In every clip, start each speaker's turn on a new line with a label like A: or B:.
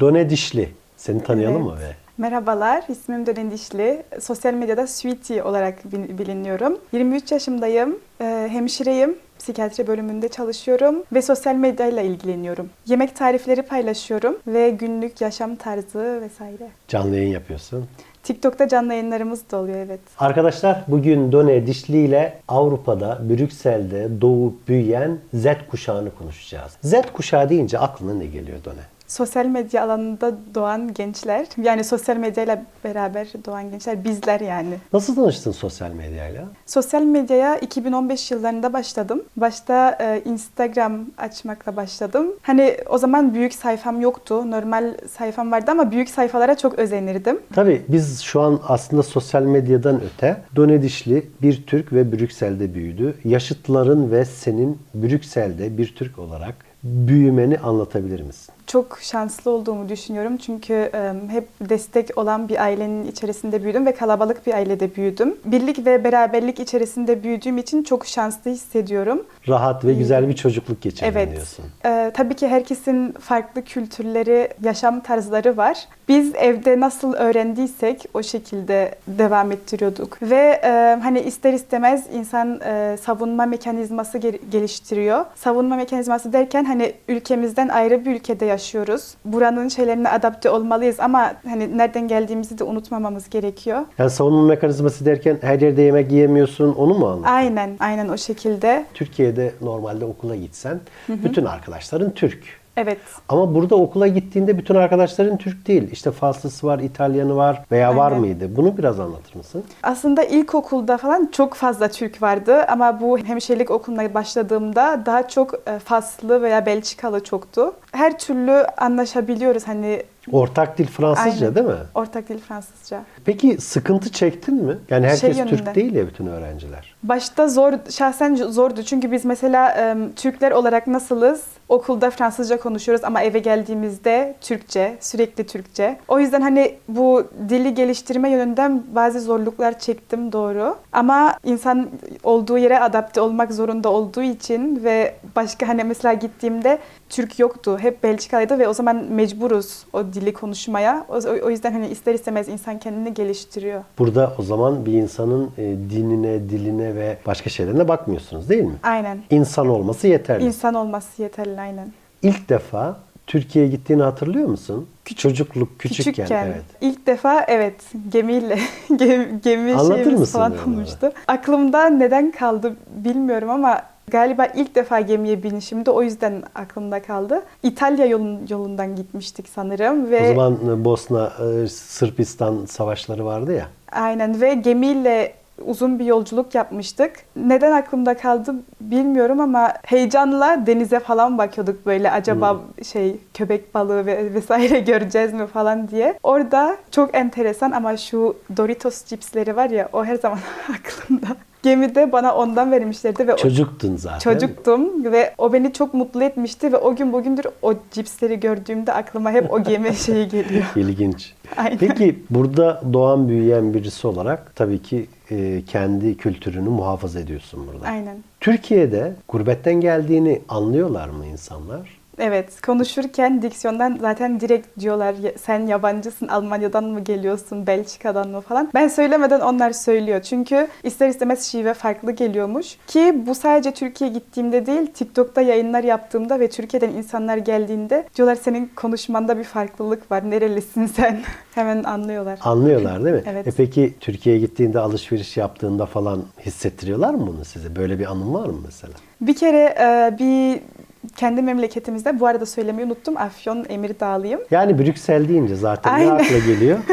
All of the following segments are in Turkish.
A: Done Dişli. Seni tanıyalım
B: Evet.
A: mı be?
B: Merhabalar, ismim Dönen Dişli. Sosyal medyada Sweetie olarak bil- biliniyorum. 23 yaşındayım, Ee, hemşireyim. Psikiyatri bölümünde çalışıyorum ve sosyal medyayla ilgileniyorum. Yemek tarifleri paylaşıyorum ve günlük yaşam tarzı vesaire.
A: Canlı yayın yapıyorsun.
B: TikTok'ta canlı yayınlarımız da oluyor evet.
A: Arkadaşlar bugün Done Dişli ile Avrupa'da, Brüksel'de doğup büyüyen Z kuşağını konuşacağız. Z kuşağı deyince aklına ne geliyor Done?
B: Sosyal medya alanında doğan gençler, yani sosyal medyayla beraber doğan gençler bizler yani.
A: Nasıl tanıştın sosyal medyayla?
B: Sosyal medyaya 2015 yıllarında başladım. Başta e, Instagram açmakla başladım. Hani o zaman büyük sayfam yoktu. Normal sayfam vardı ama büyük sayfalara çok özenirdim.
A: Tabii biz şu an aslında sosyal medyadan öte Done Dişli bir Türk ve Brüksel'de büyüdü. Yaşıtların ve senin Brüksel'de bir Türk olarak büyümeni anlatabilir misin?
B: Çok şanslı olduğumu düşünüyorum çünkü hep destek olan bir ailenin içerisinde büyüdüm ve kalabalık bir ailede büyüdüm. Birlik ve beraberlik içerisinde büyüdüğüm için çok şanslı hissediyorum.
A: Rahat ve güzel bir çocukluk geçirdin
B: Evet.
A: diyorsun.
B: Ee, tabii ki herkesin farklı kültürleri, yaşam tarzları var. Biz evde nasıl öğrendiysek o şekilde devam ettiriyorduk. Ve e, hani ister istemez insan e, savunma mekanizması gel- geliştiriyor. Savunma mekanizması derken hani ülkemizden ayrı bir ülkede yaşıyoruz. Buranın şeylerine adapte olmalıyız ama hani nereden geldiğimizi de unutmamamız gerekiyor.
A: Yani savunma mekanizması derken her yerde yemek yiyemiyorsun onu mu anlatıyorsun?
B: Aynen, aynen o şekilde.
A: Türkiye'de normalde okula gitsen bütün arkadaşların Türk.
B: Evet.
A: Ama burada okula gittiğinde bütün arkadaşların Türk değil. İşte Faslısı var, İtalyanı var veya var
B: Aynen.
A: mıydı? Bunu biraz anlatır mısın?
B: Aslında ilkokulda falan çok fazla Türk vardı ama bu hemşirelik okuluna başladığımda daha çok e, Faslı veya Belçikalı çoktu. Her türlü anlaşabiliyoruz hani
A: Ortak dil Fransızca
B: Aynen.
A: değil mi?
B: ortak dil Fransızca.
A: Peki sıkıntı çektin mi? Yani herkes
B: Şey
A: Türk değil ya bütün öğrenciler.
B: Başta zor, şahsen zordu çünkü biz mesela e, Türkler olarak nasılız? Okulda Fransızca konuşuyoruz ama eve geldiğimizde Türkçe, sürekli Türkçe. O yüzden hani bu dili geliştirme yönünden bazı zorluklar çektim doğru. Ama insan olduğu yere adapte olmak zorunda olduğu için ve başka hani mesela gittiğimde Türk yoktu. Hep Belçika'ydı ve o zaman mecburuz o dili konuşmaya. O, o yüzden hani ister istemez insan kendini geliştiriyor.
A: Burada o zaman bir insanın e, dinine, diline ve başka şeylerine bakmıyorsunuz değil mi?
B: Aynen.
A: İnsan olması yeterli.
B: İnsan olması yeterli aynen.
A: İlk defa Türkiye'ye gittiğini hatırlıyor musun? Çocukluk, küçükken.
B: Küçükken.
A: Evet.
B: İlk defa evet gemiyle gemi, gemi
A: Anlatır
B: şeyimiz falan olmuştu. Aklımda neden kaldı bilmiyorum ama galiba ilk defa gemiye binişimdi o yüzden aklımda kaldı. İtalya yolun, yolundan gitmiştik sanırım ve
A: O zaman e, Bosna, e, Sırpistan savaşları vardı ya.
B: aynen ve gemiyle uzun bir yolculuk yapmıştık. Neden aklımda kaldı bilmiyorum ama heyecanla denize falan bakıyorduk böyle acaba şey köpek balığı ve vesaire göreceğiz mi falan diye. Orada çok enteresan ama şu Doritos cipsleri var ya o her zaman aklımda. Gemide bana ondan vermişlerdi ve
A: Çocuktun zaten.
B: çocuktum ve o beni çok mutlu etmişti ve o gün bugündür o cipsleri gördüğümde aklıma hep o gemi şeyi geliyor.
A: İlginç.
B: Aynen.
A: Peki burada doğan büyüyen birisi olarak tabii ki e, kendi kültürünü muhafaza ediyorsun burada.
B: Aynen.
A: Türkiye'de gurbetten geldiğini anlıyorlar mı insanlar?
B: Evet, konuşurken diksiyondan zaten direkt diyorlar "Ya- sen yabancısın, Almanya'dan mı geliyorsun, Belçika'dan mı falan. Ben söylemeden onlar söylüyor. Çünkü ister istemez şive farklı geliyormuş. Ki bu sadece Türkiye'ye gittiğimde değil, TikTok'ta yayınlar yaptığımda ve Türkiye'den insanlar geldiğinde diyorlar senin konuşmanda bir farklılık var, nerelisin sen? Hemen anlıyorlar.
A: Anlıyorlar değil mi?
B: Evet.
A: E peki Türkiye'ye gittiğinde alışveriş yaptığında falan hissettiriyorlar mı bunu size? Böyle bir anın var mı mesela?
B: Bir kere e, bir kendi memleketimizde, bu arada söylemeyi unuttum, Afyon Emirdağlıyım.
A: Yani Brüksel deyince zaten
B: Aynen.
A: ne akla geliyor?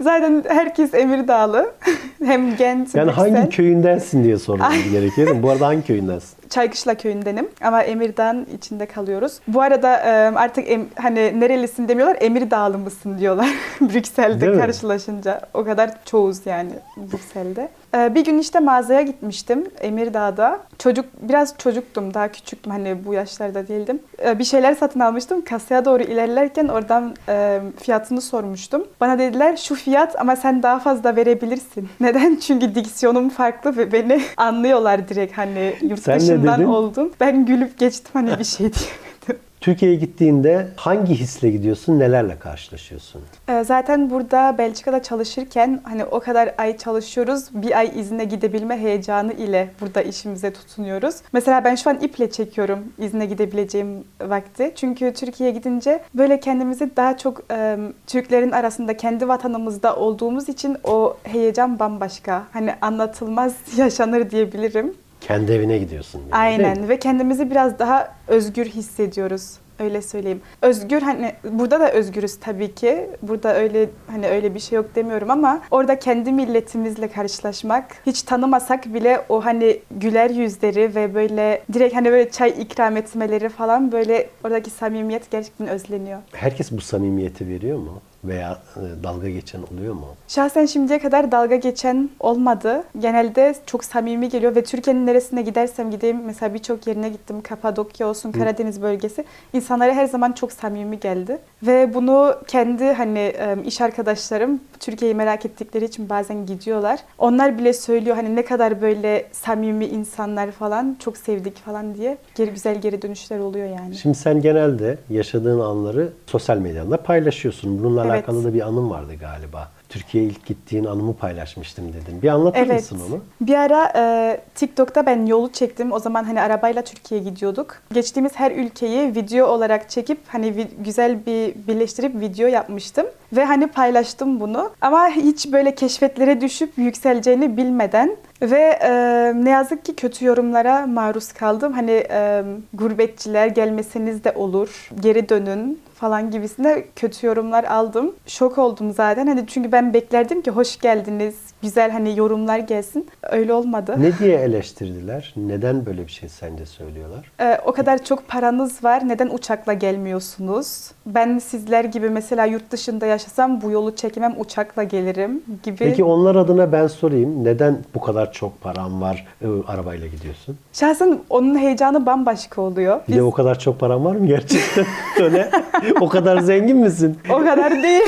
B: Zaten herkes Emirdağlı. Hem Gent,
A: Yani
B: Brüksel.
A: hangi köyündensin diye sormam mi? Bu arada hangi köyündensin?
B: Çaykışla köyündenim ama Emirdağ'ın içinde kalıyoruz. Bu arada artık em- hani nerelisin demiyorlar, Emirdağlı mısın diyorlar Brüksel'de
A: Değil mi?
B: karşılaşınca. O kadar çoğuz yani Brüksel'de. E, Bir gün işte mağazaya gitmiştim Emirdağ'da. Çocuk biraz çocuktum, daha küçüktüm hani bu yaşlarda değildim. E, Bir şeyler satın almıştım. Kasaya doğru ilerlerken oradan e, fiyatını sormuştum. Bana dediler şu fiyat ama sen daha fazla verebilirsin. Neden? Çünkü diksiyonum farklı ve beni anlıyorlar direkt hani yurt
A: Sen
B: dışından oldum. Ben gülüp geçtim hani bir şey diyemedim.
A: Türkiye'ye gittiğinde hangi hisle gidiyorsun, nelerle karşılaşıyorsun?
B: Ee, Zaten burada Belçika'da çalışırken hani o kadar ay çalışıyoruz. Bir ay izne gidebilme heyecanı ile burada işimize tutunuyoruz. Mesela ben şu an iple çekiyorum izne gidebileceğim vakti. Çünkü Türkiye'ye gidince böyle kendimizi daha çok Türklerin arasında kendi vatanımızda olduğumuz için o heyecan bambaşka. Hani anlatılmaz yaşanır diyebilirim.
A: Kendi evine gidiyorsun. yani?
B: Aynen ve kendimizi biraz daha özgür hissediyoruz. Öyle söyleyeyim. Özgür hani burada da özgürüz tabii ki. Burada öyle hani öyle bir şey yok demiyorum ama orada kendi milletimizle karşılaşmak hiç tanımasak bile o hani güler yüzleri ve böyle direkt hani böyle çay ikram etmeleri falan böyle oradaki samimiyet gerçekten özleniyor.
A: Herkes bu samimiyeti veriyor mu? Veya e, dalga geçen oluyor mu?
B: Şahsen şimdiye kadar dalga geçen olmadı. Genelde çok samimi geliyor ve Türkiye'nin neresine gidersem gideyim mesela birçok yerine gittim. Kapadokya olsun, Karadeniz bölgesi. İnsanlara her zaman çok samimi geldi. Ve bunu kendi hani e, iş arkadaşlarım Türkiye'yi merak ettikleri için bazen gidiyorlar. Onlar bile söylüyor hani ne kadar böyle samimi insanlar falan çok sevdik falan diye. Geri güzel geri dönüşler oluyor yani.
A: Şimdi sen genelde yaşadığın anları sosyal medyada paylaşıyorsun. Bununla
B: Evet.
A: alakalı da bir anın vardı galiba. Türkiye'ye ilk gittiğin anımı paylaşmıştım dedin. Bir anlatır
B: Evet.
A: mısın onu?
B: Bir ara e, TikTok'ta ben yolu çektim. O zaman hani arabayla Türkiye'ye gidiyorduk. Geçtiğimiz her ülkeyi video olarak çekip hani güzel bir birleştirip video yapmıştım. Ve hani paylaştım bunu. Ama hiç böyle keşfetlere düşüp yükseleceğini bilmeden ve e, ne yazık ki kötü yorumlara maruz kaldım. Hani e, gurbetçiler gelmeseniz de olur, geri dönün falan gibisinde kötü yorumlar aldım. Şok oldum zaten. Hani çünkü ben beklerdim ki hoş geldiniz, güzel hani yorumlar gelsin. Öyle olmadı.
A: Ne diye eleştirdiler? Neden böyle bir şey sence söylüyorlar?
B: Ee, o kadar çok paranız var. Neden uçakla gelmiyorsunuz? Ben sizler gibi mesela yurt dışında yaşasam bu yolu çekemem uçakla gelirim gibi.
A: Peki onlar adına ben sorayım. Neden bu kadar çok param var e, arabayla gidiyorsun?
B: Şahsen onun heyecanı bambaşka oluyor.
A: Bir de o kadar çok param var mı gerçekten? Öyle. O kadar zengin misin?
B: o kadar değil.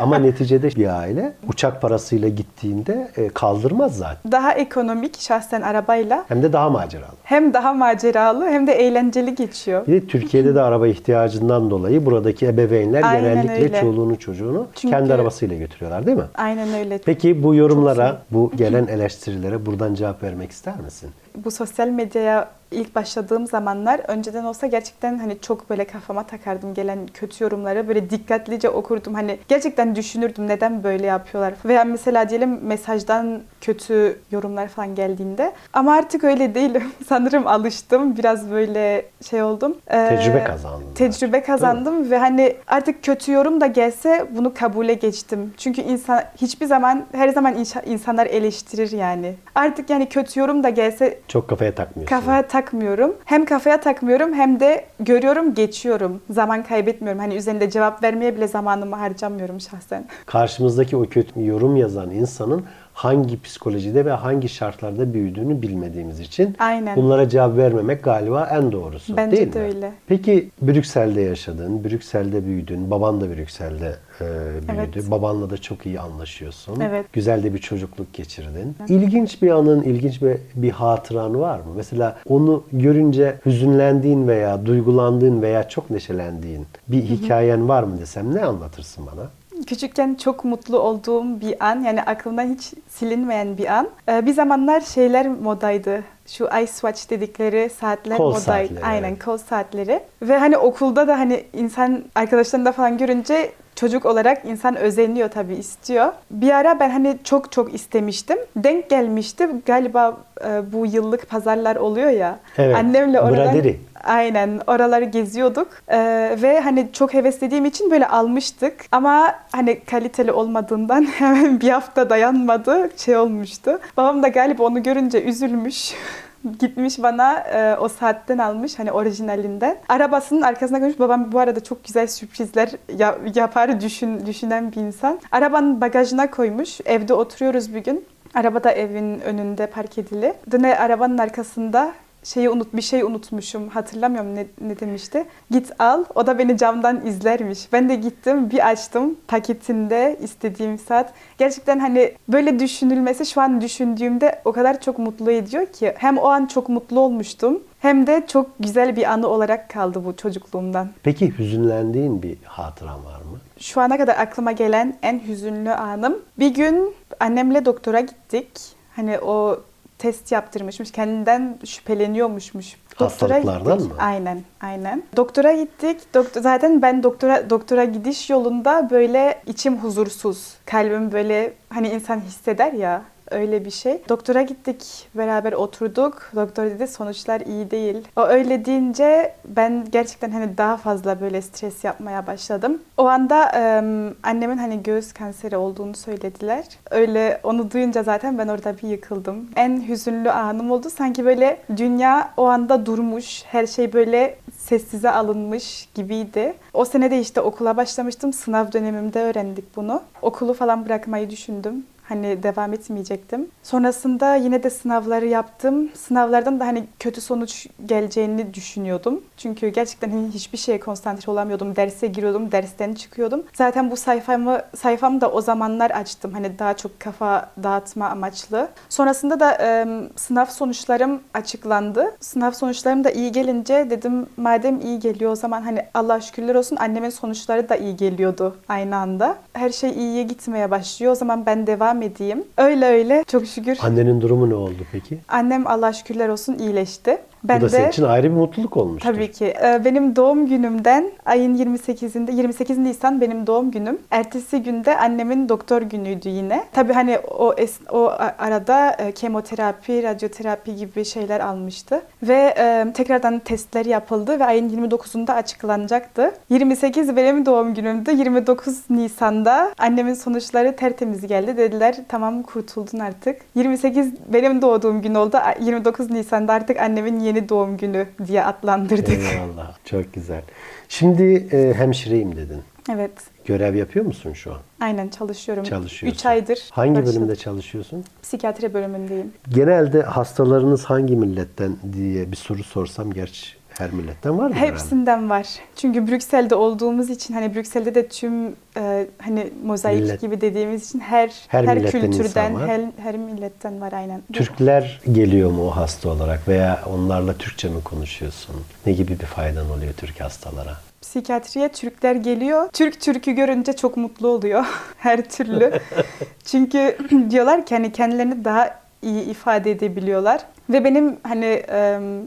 A: Ama neticede bir aile uçak parasıyla gittiğinde e, kaldırmaz zaten.
B: daha ekonomik şahsen arabayla.
A: Hem de daha maceralı.
B: Hem daha maceralı hem de eğlenceli geçiyor.
A: Bir de Türkiye'de de araba ihtiyacından dolayı buradaki ebeveynler
B: Aynen
A: genellikle
B: öyle.
A: çoluğunu çocuğunu
B: Çünkü-
A: kendi arabasıyla götürüyorlar değil mi?
B: Aynen öyle.
A: Peki bu yorumlara, bu gelen eleştirilere buradan cevap vermek ister misin?
B: Bu sosyal medyaya ilk başladığım zamanlar önceden olsa gerçekten hani çok böyle kafama takardım gelen kötü yorumları böyle dikkatlice okurdum. Hani gerçekten düşünürdüm neden böyle yapıyorlar. Veya mesela diyelim mesajdan kötü yorumlar falan geldiğinde ama artık öyle değilim sanırım alıştım biraz böyle şey oldum. Ee,
A: Tecrübe kazandın.
B: tecrübe kazandım ve hani artık kötü yorum da gelse bunu kabule geçtim. Çünkü insan hiçbir zaman her zaman insanlar eleştirir yani. Artık yani kötü yorum da gelse
A: Çok kafaya takmıyorsun.
B: Kafaya takmıyorum. Hem kafaya takmıyorum hem de görüyorum, geçiyorum. Zaman kaybetmiyorum. Hani üzerinde cevap vermeye bile zamanımı harcamıyorum şahsen.
A: Karşımızdaki o kötü yorum yazan insanın hangi psikolojide ve hangi şartlarda büyüdüğünü bilmediğimiz için
B: Aynen.
A: bunlara cevap vermemek galiba en doğrusu
B: Bence
A: değil
B: de
A: mi?
B: öyle.
A: Peki Brüksel'de yaşadın, Brüksel'de büyüdün, baban da Brüksel'de e, büyüdü.
B: Evet.
A: Babanla da çok iyi anlaşıyorsun.
B: Evet.
A: Güzel de bir çocukluk geçirdin. İlginç bir anın, ilginç bir, bir hatıran var mı? Mesela onu görünce hüzünlendiğin veya duygulandığın veya çok neşelendiğin bir hikayen var mı desem ne anlatırsın bana?
B: Küçükken çok mutlu olduğum bir an, yani aklımdan hiç silinmeyen bir an. Ee, bir zamanlar şeyler modaydı. Şu iSwatch dedikleri saatler
A: Kol
B: modaydı.
A: saatleri,
B: Aynen
A: evet.
B: kol saatleri. Ve hani okulda da hani insan arkadaşlarında falan görünce çocuk olarak insan özeniyor tabii istiyor. Bir ara ben hani çok çok istemiştim. Denk gelmişti. Galiba e, bu yıllık pazarlar oluyor ya.
A: Evet,
B: Annemle oralar
A: Braderi.
B: Aynen oraları geziyorduk Ee, ve hani çok heveslediğim için böyle almıştık ama hani kaliteli olmadığından hemen bir hafta dayanmadı şey olmuştu. Babam da galiba onu görünce üzülmüş. Gitmiş bana e, o saatten almış hani orijinalinden. Arabasının arkasına koymuş. Babam bu arada çok güzel sürprizler ya- yapar düşün, düşünen bir insan. Arabanın bagajına koymuş. Evde oturuyoruz bir gün. Araba da evin önünde park edili. Döne arabanın arkasında şeyi unut bir şey unutmuşum. Hatırlamıyorum ne, ne demişti. Git al. O da beni camdan izlermiş. Ben de gittim bir açtım paketinde istediğim saat. Gerçekten hani böyle düşünülmesi şu an düşündüğümde o kadar çok mutlu ediyor ki. Hem o an çok mutlu olmuştum hem de çok güzel bir anı olarak kaldı bu çocukluğumdan.
A: Peki hüzünlendiğin bir hatıran var mı?
B: Şu ana kadar aklıma gelen en hüzünlü anım. Bir gün annemle doktora gittik. Hani o test yaptırmışmış. Kendinden şüpheleniyormuşmuş. Doktora
A: Hastalıklardan
B: gittik.
A: mı?
B: Aynen, aynen. Doktora gittik. Doktor, zaten ben doktora doktora gidiş yolunda böyle içim huzursuz. Kalbim böyle hani insan hisseder ya öyle bir şey. Doktora gittik, beraber oturduk. Doktor dedi sonuçlar iyi değil. O öyle deyince ben gerçekten hani daha fazla böyle stres yapmaya başladım. O anda em, annemin hani göğüs kanseri olduğunu söylediler. Öyle onu duyunca zaten ben orada bir yıkıldım. En hüzünlü anım oldu. Sanki böyle dünya o anda durmuş. Her şey böyle sessize alınmış gibiydi. O sene de işte okula başlamıştım. Sınav dönemimde öğrendik bunu. Okulu falan bırakmayı düşündüm. Hani devam etmeyecektim. Sonrasında yine de sınavları yaptım. Sınavlardan da hani kötü sonuç geleceğini düşünüyordum. Çünkü gerçekten hani hiçbir şeye konsantre olamıyordum. Derse giriyordum, dersten çıkıyordum. Zaten bu sayfamı sayfamı da o zamanlar açtım. Hani daha çok kafa dağıtma amaçlı. Sonrasında da e, sınav sonuçlarım açıklandı. Sınav sonuçlarım da iyi gelince dedim madem iyi geliyor o zaman hani Allah şükürler olsun annemin sonuçları da iyi geliyordu aynı anda. Her şey iyiye gitmeye başlıyor. O zaman ben devam edeyim. Öyle öyle çok şükür.
A: Annenin durumu ne oldu peki?
B: Annem Allah şükürler olsun iyileşti. Ben
A: Bu da
B: de
A: senin için ayrı bir mutluluk olmuştur.
B: Tabii ki. Ee, Benim doğum günümden ayın 28'inde 28 Nisan benim doğum günüm. Ertesi günde annemin doktor günüydü yine. Tabii hani o es- o arada e, kemoterapi, radyoterapi gibi şeyler almıştı ve e, tekrardan testler yapıldı ve ayın 29'unda açıklanacaktı. 28 benim doğum günümdü. 29 Nisan'da annemin sonuçları tertemiz geldi. Dediler tamam kurtuldun artık. 28 benim doğduğum gün oldu. 29 Nisan'da artık annemin yeni doğum günü diye adlandırdık.
A: Eyvallah. Çok güzel. Şimdi e, hemşireyim dedin.
B: Evet.
A: Görev yapıyor musun şu an?
B: Aynen çalışıyorum.
A: Çalışıyorsun.
B: 3 aydır.
A: Hangi
B: başladım.
A: bölümde çalışıyorsun?
B: Psikiyatri bölümündeyim.
A: Genelde hastalarınız hangi milletten diye bir soru sorsam gerçi her milletten var mı herhalde?
B: Hepsinden var. Çünkü Brüksel'de olduğumuz için hani Brüksel'de de tüm e, hani mozaik
A: Millet-
B: gibi dediğimiz için her
A: Her
B: her, kültürden, her, her milletten var aynen.
A: Türkler geliyor mu o hasta olarak veya onlarla Türkçe mi konuşuyorsun? Ne gibi bir faydan oluyor Türk hastalara?
B: Psikiyatriye Türkler geliyor. Türk Türk'ü görünce çok mutlu oluyor her türlü. Çünkü diyorlar ki hani kendilerini daha iyi ifade edebiliyorlar. Ve benim hani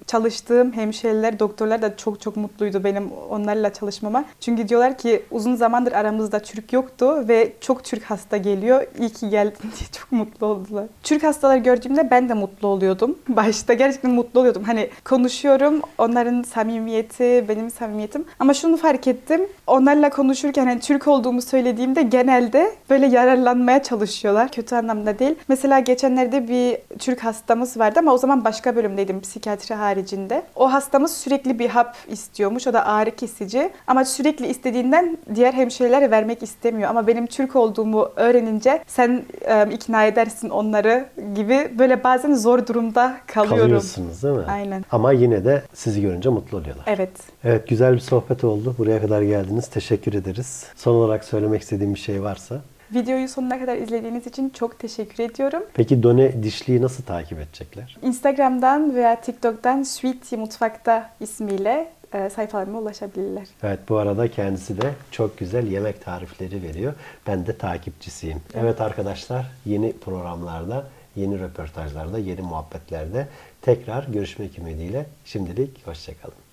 B: çalıştığım hemşireler, doktorlar da çok çok mutluydu benim onlarla çalışmama. Çünkü diyorlar ki uzun zamandır aramızda Türk yoktu ve çok Türk hasta geliyor. İyi ki geldin diye çok mutlu oldular. Türk hastalar gördüğümde ben de mutlu oluyordum. Başta gerçekten mutlu oluyordum. Hani konuşuyorum, onların samimiyeti, benim samimiyetim. Ama şunu fark ettim. Onlarla konuşurken hani Türk olduğumu söylediğimde genelde böyle yararlanmaya çalışıyorlar. Kötü anlamda değil. Mesela geçenlerde bir Türk hastamız vardı ama o zaman başka bölümdeydim psikiyatri haricinde. O hastamız sürekli bir hap istiyormuş. O da ağrı kesici. Ama sürekli istediğinden diğer hemşirelere vermek istemiyor. Ama benim Türk olduğumu öğrenince sen e, ikna edersin onları gibi böyle bazen zor durumda kalıyorum.
A: Kalıyorsunuz değil mi?
B: Aynen.
A: Ama yine de sizi görünce mutlu oluyorlar.
B: Evet.
A: Evet güzel bir sohbet oldu. Buraya kadar geldiniz. Teşekkür ederiz. Son olarak söylemek istediğim bir şey varsa.
B: Videoyu sonuna kadar izlediğiniz için çok teşekkür ediyorum.
A: Peki Done Dişli'yi nasıl takip edecekler?
B: Instagram'dan veya TikTok'tan Sweetie Mutfakta ismiyle e, sayfalarıma ulaşabilirler.
A: Evet bu arada kendisi de çok güzel yemek tarifleri veriyor. Ben de takipçisiyim. Evet arkadaşlar yeni programlarda, yeni röportajlarda, yeni muhabbetlerde tekrar görüşmek ümidiyle şimdilik hoşçakalın.